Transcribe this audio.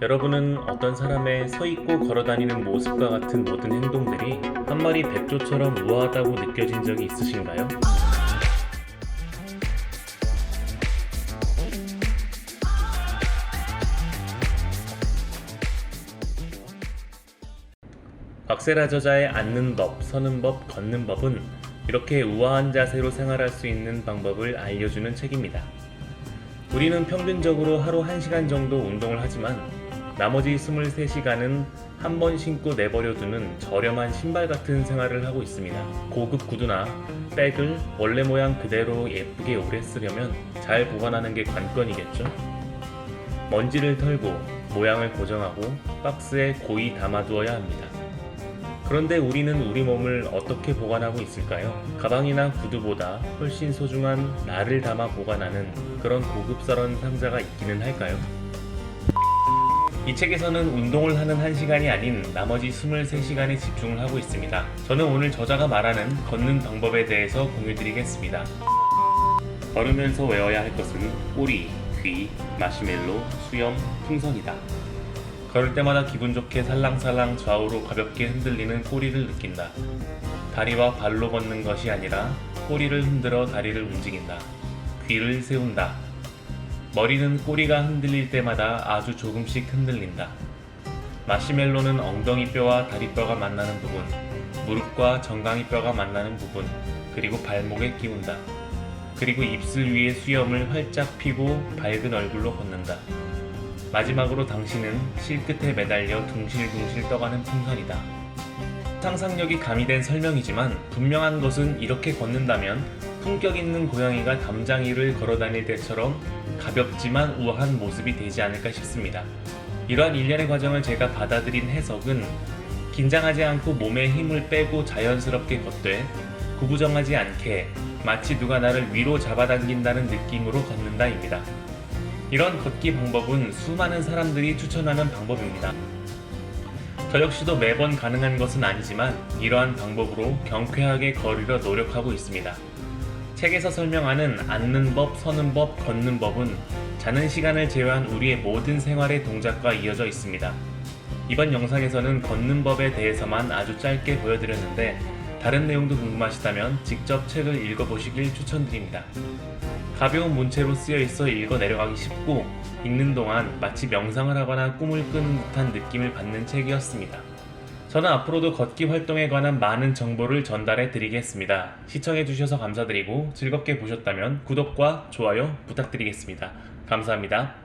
여러분은 어떤 사람의 서 있고 걸어 다니는 모습과 같은 모든 행동들이 한 마리 백조처럼 우아하다고 느껴진 적이 있으신가요? 박세라 저자의 앉는 법, 서는 법, 걷는 법은 이렇게 우아한 자세로 생활할 수 있는 방법을 알려주는 책입니다. 우리는 평균적으로 하루 1시간 정도 운동을 하지만 나머지 23시간은 한 번 신고 내버려 두는 저렴한 신발 같은 생활을 하고 있습니다. 고급 구두나 백을 원래 모양 그대로 예쁘게 오래 쓰려면 잘 보관하는 게 관건이겠죠? 먼지를 털고 모양을 고정하고 박스에 고이 담아두어야 합니다. 그런데 우리는 우리 몸을 어떻게 보관하고 있을까요? 가방이나 구두보다 훨씬 소중한 나를 담아 보관하는 그런 고급스러운 상자가 있기는 할까요? 이 책에서는 운동을 하는 1시간이 아닌 나머지 23시간에 집중을 하고 있습니다. 저는 오늘 저자가 말하는 걷는 방법에 대해서 공유드리겠습니다. 걸으면서 외워야 할 것은 꼬리, 귀, 마시멜로, 수염, 풍선이다. 걸을 때마다 기분 좋게 살랑살랑 좌우로 가볍게 흔들리는 꼬리를 느낀다. 다리와 발로 걷는 것이 아니라 꼬리를 흔들어 다리를 움직인다. 귀를 세운다. 머리는 꼬리가 흔들릴 때마다 아주 조금씩 흔들린다. 마시멜로는 엉덩이 뼈와 다리뼈가 만나는 부분, 무릎과 정강이 뼈가 만나는 부분, 그리고 발목에 끼운다. 그리고 입술 위에 수염을 활짝 피고 밝은 얼굴로 걷는다. 마지막으로 당신은 실 끝에 매달려 둥실둥실 떠가는 풍선이다. 상상력이 가미된 설명이지만 분명한 것은 이렇게 걷는다면 품격 있는 고양이가 담장이를 걸어 다닐 때처럼 가볍지만 우아한 모습이 되지 않을까 싶습니다. 이러한 일련의 과정을 제가 받아들인 해석은 긴장하지 않고 몸에 힘을 빼고 자연스럽게 걷되 구부정하지 않게 마치 누가 나를 위로 잡아당긴다는 느낌으로 걷는다입니다. 이런 걷기 방법은 수많은 사람들이 추천하는 방법입니다. 저 역시도 매번 가능한 것은 아니지만 이러한 방법으로 경쾌하게 걸으려 노력하고 있습니다. 책에서 설명하는 앉는 법, 서는 법, 걷는 법은 자는 시간을 제외한 우리의 모든 생활의 동작과 이어져 있습니다. 이번 영상에서는 걷는 법에 대해서만 아주 짧게 보여드렸는데 다른 내용도 궁금하시다면 직접 책을 읽어보시길 추천드립니다. 가벼운 문체로 쓰여 있어 읽어 내려가기 쉽고 읽는 동안 마치 명상을 하거나 꿈을 꾸는 듯한 느낌을 받는 책이었습니다. 저는 앞으로도 걷기 활동에 관한 많은 정보를 전달해 드리겠습니다. 시청해 주셔서 감사드리고 즐겁게 보셨다면 구독과 좋아요 부탁드리겠습니다. 감사합니다.